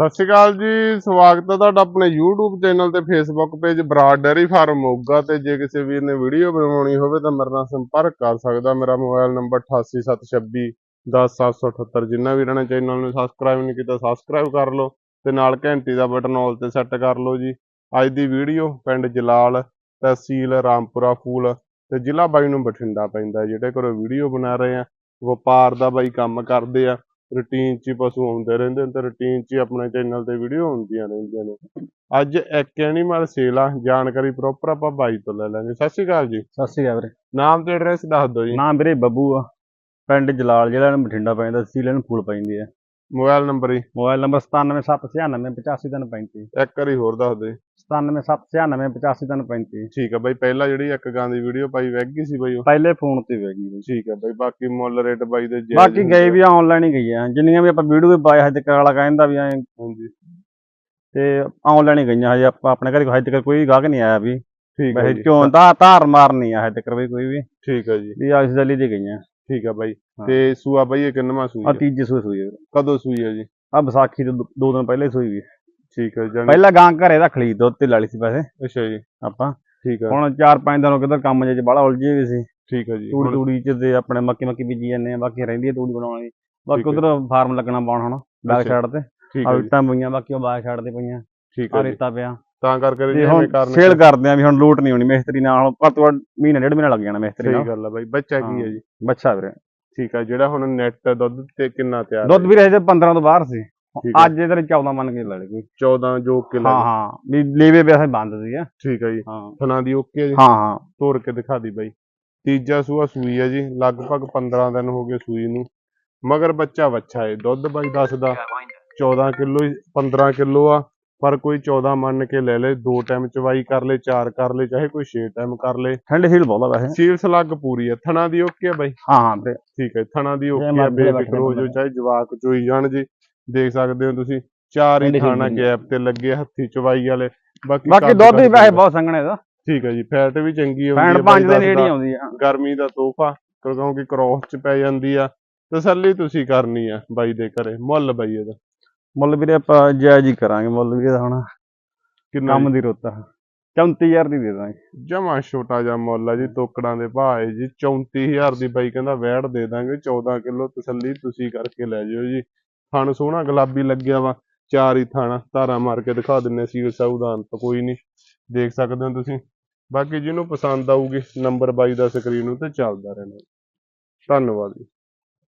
ਸਤਿ ਸ਼੍ਰੀ ਅਕਾਲ ਜੀ, ਸਵਾਗਤ ਹੈ ਤੁਹਾਡਾ ਆਪਣੇ YouTube ਚੈਨਲ ਤੇ Facebook page Brar dairy farm Moga ਤੇ ਜੇ ਕਿਸੇ ਵੀਰ ਨੇ ਵੀਡੀਓ ਬਣਾਉਣੀ ਹੋਵੇ ਤਾਂ ਮੇਰੇ ਨਾਲ ਸੰਪਰਕ ਕਰ ਸਕਦਾ, ਮੇਰਾ ਮੋਬਾਈਲ ਨੰਬਰ 8876 10778 ਜਿੰਨਾ ਵੀਰਾਂ ਨੇ ਚੈਨਲ ਨੂੰ ਸਬਸਕ੍ਰਾਈਬ ਨਹੀਂ ਕੀਤਾ ਸਬਸਕ੍ਰਾਈਬ ਕਰ ਲਓ ਤੇ ਨਾਲ ਘੰਟੀ ਦਾ ਬਟਨ ਆਲ ਤੇ ਸੈੱਟ ਕਰ ਲਓ ਜੀ। ਅੱਜ ਦੀ ਵੀਡੀਓ ਪਿੰਡ ਜਲਾਲ, ਤਹਿਸੀਲ ਰਾਮਪੁਰਾ ਫੂਲ ਤੇ ਜ਼ਿਲ੍ਹਾ ਬਾਈ ਨੂੰ ਬਠਿੰਡਾ ਪੈਂਦਾ ਜਿਹੜੇ ਘਰੋਂ ਵੀਡੀਓ ਬਣਾ ਰਹੇ ਆ, ਵਪਾਰ ਦਾ ਬਾਈ ਕੰਮ ਕਰਦੇ ਆ। ਰੂਟੀਨ 'ਚ ਪਸ਼ੂ ਆਉਂਦੇ ਰਹਿੰਦੇ ਨੇ ਤੇ ਰੂਟੀਨ 'ਚ ਆਪਣੇ ਚੈਨਲ ਤੇ ਵੀਡੀਓ ਹੁੰਦੀਆਂ ਰਹਿੰਦੀਆਂ ਨੇ। ਅੱਜ ਇੱਕ ਐਨੀਮਲ ਸੇਲ ਆ ਜਾਣਕਾਰੀ ਪ੍ਰੋਪਰ ਆਪਾਂ ਬਾਈ ਤੋਂ ਲੈ ਲਾਂਗੇ। ਸਤਿ ਸ਼੍ਰੀ ਅਕਾਲ ਜੀ। ਸਤਿ ਸ਼੍ਰੀ ਅਕਾਲ ਵੀਰੇ। ਨਾਮ ਤੇ ਐਡਰੈਸ ਦੱਸ ਦਿਓ ਜੀ। ਨਾਮ ਵੀਰੇ ਬੱਬੂ ਆ। ਪਿੰਡ ਜਲਾਲ ਜ਼ਿਲ੍ਹਾ ਬਠਿੰਡਾ ਪੈਂਦਾ ਤਹਿਸੀਲ ਨੂੰ ਫੂਲ ਪੈਂਦੀ ਹੈ ਮੋਬਾਈਲ ਨੰਬਰ ਹੀ ਮੋਬਾਈਲ ਨੰਬਰ 9779985335 ਇੱਕ ਵਾਰੀ ਹੋਰ ਦੱਸ ਜੀ। 9779985335 ਠੀਕ ਆ ਬਾਈ ਪਹਿਲਾਂ ਜਿਹੜੀ ਇੱਕ ਗਾਂ ਦੀ ਵੀਡੀਓ ਪਾਈ ਵੈਗ ਗਈ ਸੀ ਬਾਈ ਉਹ? ਪਹਿਲੇ ਫੋਨ ਤੇ ਵੇਗੀ ਠੀਕ ਆ ਬਾਈ ਬਾਕੀ ਮੁੱਲ ਰੇਟ ਬਾਈ ਦੇ ਬਾਕੀ ਗਏ ਵੀ ਆਨਲਾਈਨ ਹੀ ਗਈਆਂ ਜਿੰਨੀਆਂ ਵੀ ਆਪਾਂ ਵੀਡੀਓ ਵੀ ਪਾਏ ਹਜੇ ਤੱਕ ਵਾਲਾ ਕਹਿੰਦਾ ਵੀ ਐਂ ਹਾਂਜੀ। ਤੇ ਆਨਲਾਈਨ ਹੀ ਗਈਆਂ ਹਜੇ ਆਪਾਂ ਆਪਣੇ ਘਰੇ ਹਜੇ ਤੱਕ ਕੋਈ ਗਾਹਕ ਨਹੀਂ ਆਇਆ ਵੀ। ਠੀਕ ਆ ਵੈਸੇ ਕਿਉਂ ਦਾ ਧਾਰ ਮਾਰ ਨਹੀਂ ਆ ਹਜੇ ਤੱਕ ਵੀ ਕੋਈ ਵੀ। ਠੀਕ ਆ ਜੀ। ਵੀ ਇਸ ਦਲੀ ਦੀ ਗਈਆਂ। ਠੀਕ ਆ ਬਾਈ। ਤੇ ਸੂਆ ਬਾਈ ਇਹ ਕਿੰਨਵਾਂ ਸੂਈ ਆ ਆ? ਤੀਜੀ ਸੂਈ ਕਦੋਂ ਸੂਈ ਆ ਜੀ? ਆ ਵਿਸਾਖੀ ਤੋਂ ਦੋ- ਦੋ ਦਿਨ ਪਹਿਲੇ ਸੂਈ ਵੀ ਠੀਕ ਆ ਜਾਨੀ ਪਹਿਲਾਂ ਗਾਂ ਘਰੇ ਰੱਖ ਲਈ ਦੁੱਧ ਤੇ ਲਾ ਲਈ ਸੀ ਪੈਸੇ। ਅੱਛਾ ਜੀ। ਆਪਾਂ। ਠੀਕ ਆ। ਹੁਣ ਚਾਰ ਪੰਜ ਦਿਨ ਹੋ ਗਏ ਤਾਂ ਕੰਮ ਜੇ ਚ ਬੜਾ ਉਲਝੇ ਵੀ ਸੀ। ਠੀਕ ਆ ਜੀ। ਤੂੜੀ ਹੁਣ- ਤੂੜੀ ਚ ਤੇ ਆਪਣੇ ਮੱਕੀ ਮੱਕੀ ਬੀਜੀ ਜਾਂਦੇ ਆ ਬਾਕੀ ਰਹਿੰਦੀ ਆ ਤੂੜੀ ਬਣਾਉਣ ਦੀ ਬਾਕੀ ਠੀਕ ਹੈ। ਉਧਰ ਫਾਰਮ ਲੱਗਣਾ ਪਾਉਣ ਹੁਣ ਬੈਕ ਅੱਛਾ। ਸਾਈਡ ਤੇ। ਠੀਕ ਆ ਆ ਜੀ। ਇੱਟਾਂ ਪਈਆਂ ਬਾਕੀ ਉਹ ਬੈਕ ਸਾਈਡ ਤੇ ਪਈਆਂ। ਠੀਕ ਆ ਆ ਜੀ। ਰੇਤਾ ਪਿਆ। ਤਾਂ ਕਰਕੇ ਜਿਵੇਂ ਕਰਨ ਸੇਲ ਕਰਦੇ ਆ ਵੀ ਹੁਣ ਲੋਟ ਨਹੀਂ ਹੋਣੀ ਮਿਸਤਰੀ ਨਾਲ ਹੁਣ ਘੱਟ ਤੋਂ ਘੱਟ ਮਹੀਨਾ ਡੇਢ ਮਹੀਨਾ ਲੱਗ ਜਾਣਾ ਮਿਸਤਰੀ ਸਹੀ ਨਾਲ। ਗੱਲ ਆ ਬਾਈ ਬੱਚਾ ਕੀ ਹੈ ਜੀ? ਬੱਚਾ ਵੀਰੇ। ਠੀਕ ਆ ਜਿਹੜਾ ਹੁਣ ਨੈਟ ਦੁੱਧ ਤੇ ਕਿੰਨਾ ਤਿਆਰ ਦੁੱਧ ਵੀਰੇ ਹਜੇ 15 ਤੋਂ ਬਾਹਰ ਸੀ। ਅੱਜ ਇਧਰ 14 ਮੰਨ ਕੇ ਲੈ ਲਈ ਕੋਈ। 14 ਜੋ ਕਿ ਹਾਂ ਹਾਂ ਵੀ ਲੇਵੇ ਵੈਸੇ ਬੰਦ ਸੀ ਆ ਠੀਕ ਆ ਜੀ। ਹਾਂ। ਥਣਾ ਦੀ ਓਕੇ ਜੀ? ਹਾਂ ਹਾਂ। ਤੋੜ ਕੇ ਦਿਖਾ ਦੀ ਬਾਈ। ਤੀਜਾ ਸੂਆ ਸੂਈ ਆ ਜੀ ਲਗਭਗ 15 ਦਿਨ ਹੋ ਗਏ ਸੂਈ ਨੂੰ। ਮਗਰ ਬੱਚਾ ਵੱਛਾ ਏ ਦੁੱਧ ਬਾਈ ਦੱਸਦਾ। 14 ਕਿਲੋ 15 ਕਿਲੋ ਆ। ਪਰ ਕੋਈ 14 ਮੰਨ ਕੇ ਲੈ ਲੈ ਦੋ ਟਾਈਮ ਚਵਾਈ ਕਰ ਲੈ ਚਾਰ ਕਰ ਲੈ ਚਾਹੇ ਕੋਈ 6 ਟਾਈਮ ਕਰ ਲੈ। ਠੰਡੇ ਸੀਲ ਬਹੁਤਾ ਵੈਸੇ। ਸੀਲ ਸਲੱਗ ਪੂਰੀ ਆ। ਥਣਾ ਦੀ ਓਕੇ ਆ ਬਾਈ? ਹਾਂ ਹਾਂ ਵੀਰੇ ਠੀਕ ਹੈ ਥਣਾ ਦੀ ਓਕੇ ਆ ਬੇਫਿਕਰ ਹੋ ਜਾਓ ਚਾਹੇ ਜਵਾਕ ਚੋਈ ਜਾਣ ਜੀ। ਦੇਖ ਸਕਦੇ ਹੋ ਤੁਸੀਂ ਚਾਰ ਹੀ ਥਾਣਾ ਗੈਪ ਤੇ ਲੱਗੇ ਹੱਥੀ ਚਵਾਈ ਵਾਲੇ। ਬਾਕੀ ਬਾਕੀ ਦੁੱਧ ਵੀ ਵੈਸੇ। ਬਹੁਤ ਸੰਘਣੇ ਦਾ। ਠੀਕ ਹੈ ਜੀ ਫੈਟ ਵੀ ਚੰਗੀ ਆਉਂਦੀ ਹੈ ਪੰਜ ਬਾਈ ਦੇ ਨੇੜੇ ਹੀ। ਆਉਂਦੀ ਆ। ਗਰਮੀ ਦਾ ਤੋਹਫਾ ਕਿਉਂਕਿ ਕ੍ਰੋਸ ਚ ਪੈ ਜਾਂਦੀ ਆ। ਤਸੱਲੀ ਤੁਸੀਂ ਕਰਨੀ ਆ ਬਾਈ ਦੇ ਘਰੇ ਮੁੱਲ ਬਾਈ ਇਹਦਾ। ਮੁੱਲ ਵੀਰੇ ਆਪਾਂ ਜਾਇਜ਼ ਹੀ ਕਰਾਂਗੇ ਮੁੱਲ ਵੀਰੇ ਦਾ ਹੁਣ। ਕਿੰਨਾ ਕੰਮ ਦੀ ਰੁੱਤ ਆ। 34000 ਦੀ ਦੇ ਦਾਂਗੇ। ਜਮਾ ਛੋਟਾ ਜਿਹਾ ਮੁੱਲ ਆ ਜੀ ਤੋਕੜਾਂ ਦੇ ਭਾਅ ਹੈ ਜੀ। 34000 ਦੀ ਬਾਈ ਕਹਿੰਦਾ ਵੈੜ ਦੇ ਦਾਂਗੇ 14 ਕਿਲੋ ਤਸੱਲੀ ਤੁਸੀਂ ਕਰਕੇ ਲੈ ਜਿਓ ਜੀ। ਥਣ ਸੋਹਣਾ ਗੁਲਾਬੀ ਲੱਗਿਆ ਵਾ ਚਾਰ ਹੀ ਥਾਣਾ ਧਾਰਾ ਮਾਰ ਕੇ ਦਿਖਾ ਦਿੰਨੇ ਸੀ ਸਾਊਦਾਨ ਤਾਂ ਕੋਈ ਨਹੀਂ। ਦੇਖ ਸਕਦੇ ਹੋ ਤੁਸੀਂ। ਬਾਕੀ ਜਿਹਨੂੰ ਪਸੰਦ ਆਊਗੀ ਨੰਬਰ ਬਾਈ ਦਾ ਸਕਰੀਨ ਉੱਤੇ ਚੱਲਦਾ ਰਹਿਣਾ। ਧੰਨਵਾਦ ਜੀ।